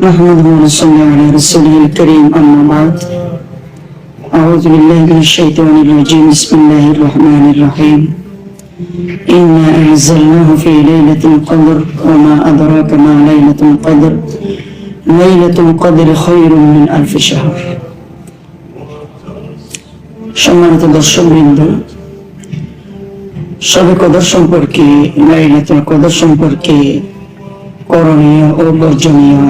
نحمده ونصلي على رسوله الكريم أما بعد أعوذ بالله من الشيطان الرجيم بسم الله الرحمن الرحيم إنا أنزلناه في ليلة القدر وما أدراك ما ليلة القدر ليلة القدر خير من ألف شهر সম্মানিত দর্শকবৃন্দ সবে কদর সম্পর্কে লাইলাতুল কদর সম্পর্কে করণীয় ও বর্জনীয়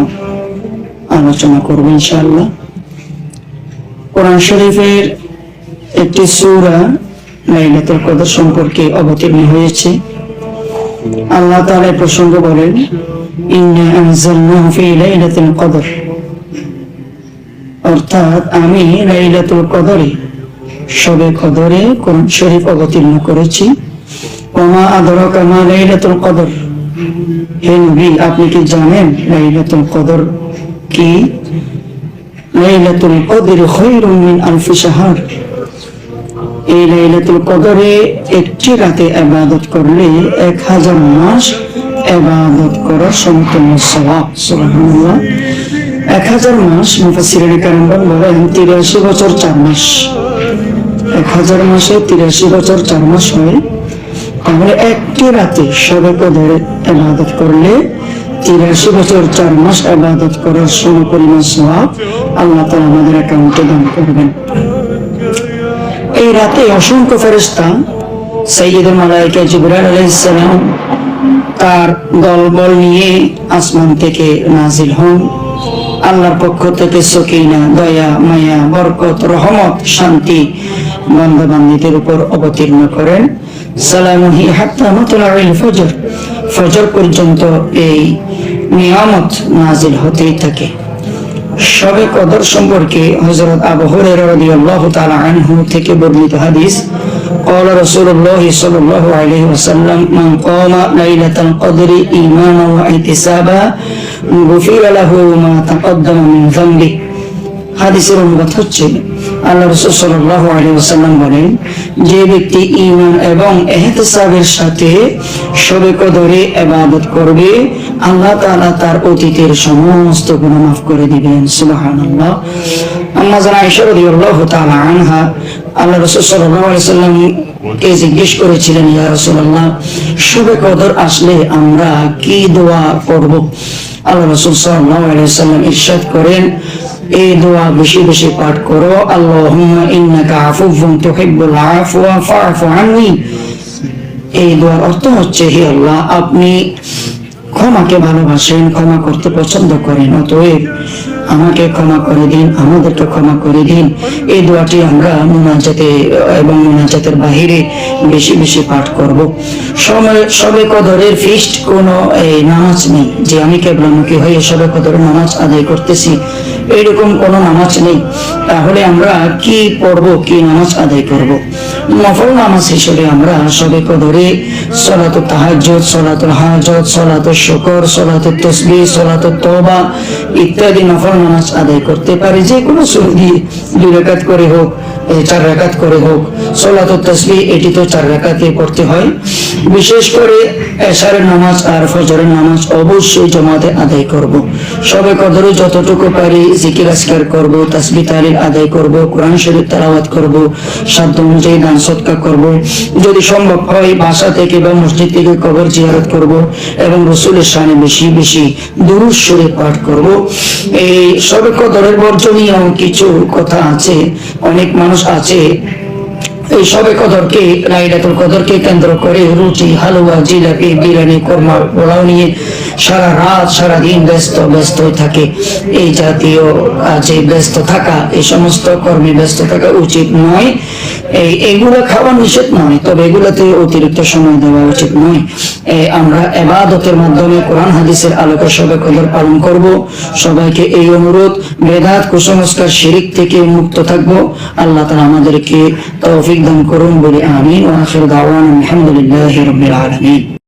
আলোচনা করব ইনশাআল্লাহ। কোরআন শরীফের একটি সূরা লাইলাতুল কদর সম্পর্কে অবতীর্ণ হয়েছে। আল্লাহ তাআলা প্রসঙ্গ বলেন, ইন্না আনজালনাহু ফি লাইলাতুল কদর। অর্থাৎ আমি লাইলাতুল কদরে, সবে কদরে কোরআন শরীফ অবতীর্ণ করেছি। ওমা আদরাকা মা লাইলাতুল কদর? হে নবী, আপনি কি জানেন লাইলাতুল কদর? কি? লাইলাতুল কদর খায়রুম মিন আলফি শাহর। এই লাইলাতুল কদরে একটি রাতে ইবাদত করলে এক হাজার মাস ইবাদত করার সমতুল্য সওয়াব, সুবহানাল্লাহ। এক হাজার মাস মুফাসসিরিন কারামগণ বলেন তিরাশি বছর চার মাস। এক হাজার মাসে তিরাশি বছর চার মাস হয়। তাহলে একটি রাতে সবে কদরে ইবাদত করলে তিরাশি বছর চার মাস ইবাদত করার সম পরিমাণ সওয়াব আল্লাহ তাআলা আমাদের অ্যাকাউন্টে দান করবেন। এই রাতে অসংখ্য ফেরেশতা সাইয়্যিদুল মালায়েকা জিবরাইল আলাইহিস সালাম তার দলবল নিয়ে আসমান থেকে নাজিল হন। আল্লাহর পক্ষ থেকে সকিনা, দয়া, মায়া, বরকত, রহমত, শান্তি বান্দাবান্দিদের উপর অবতীর্ণ করেন। সালামুহি হাত্তা মাতলাউল ফজর। ফজর পর্যন্ত এই নিয়ামত নাজিল হতেই থাকে সবে কদর সম্পর্কে হযরত আবু হুরায়রা রাদিয়াল্লাহু তাআলা আনহু থেকে বর্ণিত হাদিস قال رسول الله صلى الله عليه وسلم من قام ليلة القدر إيمانا واحتسابا غفر له ما تقدم من ذنبه হাদিসের অনুবাদ হচ্ছে আল্লাহ রসুল সাল্লাহ বলেন, যে ব্যক্তি ইমান এবং এহতেসাবের সাথে সবে কদরে এবাদত করবে, আল্লাহ তাআলা তার অতীতের সমস্ত গুণ মাফ করে দিবেন আম্মা জানা আল্লাহ কে জিজ্ঞেস করেছিলেন, ইয়া রাসূলুল্লাহ সবে কদর আসলে আমরা কি দোয়া করব? আল্লাহ রাসূল আলাইহি সাল্লাম ইরশাদ করেন এই দোয়া বেশি বেশি পাঠ করো। আন্নি। এই দোয়ার অর্থ হচ্ছে, হে আল্লাহ, আপনি ক্ষমাকে ভালোবাসেন, ক্ষমা করতে পছন্দ করেন। অতএব আমাকে ক্ষমা করে দিন, আমাদেরকে ক্ষমা করে দিন। এই দোয়াটি আমরা মুনাজাতে এবং মুনাজাতের বাহিরে বেশি বেশি পাঠ করব। সময় সবে কদরের ফিস্ট কোনো, এই, নামাজ নেই। যে আমি কেবলামুখী হয়ে সবে কদরের নামাজ আদায় করতেছি এইরকম কোনো নামাজ নেই। তাহলে আমরা কি পড়ব, কি নামাজ আদায় করব? নফল নামাজ হিসেবে আমরা সবে কদরে সলাত তাহাজ্জুদ, সলাতুল হাজত সলাতুল শুকর সলাতুল তসবি সলাতুল তওবা ইত্যাদি নফল নামাজ আদায় করতে পারে যে কোনো সঙ্গী দুই রাকাত করে হোক। চার রাকাত করে হোক সলাতুল তসবিহ এটি তো চার রাকাতে পড়তে হয়। বিশেষ করে এশারের নামাজ আর ফজরের নামাজ অবশ্যই জমাতে আদায় করব। সবে কদরে যতটুকু পারি জিকির আজকার করব, তাসবিহ তাহলিল আদায় করব, কোরআন শরীফ তেলাওয়াত করব, সাধ্য অনুযায়ী দান সৎকার করব। যদি সম্ভব হয় বাসা থেকে বা মসজিদ থেকে কবর জিয়ারত করব এবং রসুলের সামনে বেশি বেশি দুরুদ শরীফ পাঠ করব। এই সবে কদরের বর্জনীয় কিছু কথা আছে। অনেক মানুষ আছে এই সবে কদরকে লাইলাতুল কদরকে কেন্দ্র করে রুটি, হালুয়া, জিলাপি, বিরিয়ানি, কোরমা পোলাও নিয়ে সারা রাত, সারা দিন ব্যস্ত ব্যস্ত থাকে। এই জাতীয় কাজে ব্যস্ত থাকা, এই সমস্ত কর্মে ব্যস্ত থাকা উচিত নয়। এই এগুলো খাওয়া নিষেধ নয়, তবে এগুলোতে অতিরিক্ত সময় দেওয়া উচিত নয়। আমরা এবাদতের মাধ্যমে কোরআন, হাদিসের আলোকে সবে কদর পালন করব। সবাইকে এই অনুরোধ, বেদাত, কুসংস্কার, শিরিক থেকে মুক্ত থাকব। আল্লাহ তাআলা আমাদেরকে তৌফিক جدا دان قرون بلي آمين وآخر دعوانا الحمد لله رب العالمين.